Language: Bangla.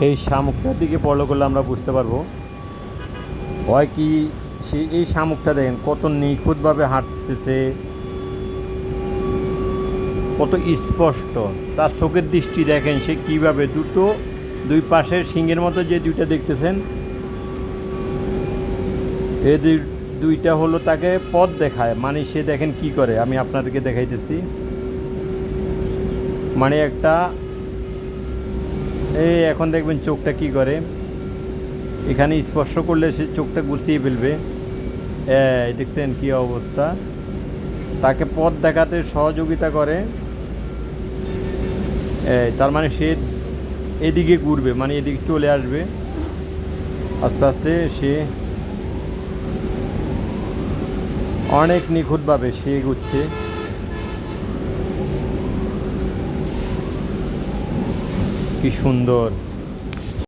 এই শামুকটার দিকে পড়ল করলে আমরা বুঝতে পারব। হয় কি, সে এই শামুকটা দেখেন কত নিখুঁতভাবে হাঁটতেছে, কত স্পষ্ট। তার চোখের দৃষ্টি দেখেন সে কীভাবে দুটো, দুই পাশের সিংহের মতো যে দুইটা দেখতেছেন দুই- দুইটা হলো তাকে পথ দেখায় মানে সে দেখেন কি করে। আমি আপনাদেরকে দেখাইতেছি। মানে একটা এই এখন দেখবেন চোখটা কি করে? এখানে স্পর্শ করলে সে চোখটা গুছিয়ে ফেলবে। দেখছেন কি অবস্থা? তাকে পথ দেখাতে সহযোগিতা করে। তার মানে সে এদিকে ঘুরবে মানে এদিকে চলে আসবে। আস্তে আস্তে সে অনেক নিখুঁতভাবে সে এগুচ্ছে। কি সুন্দর।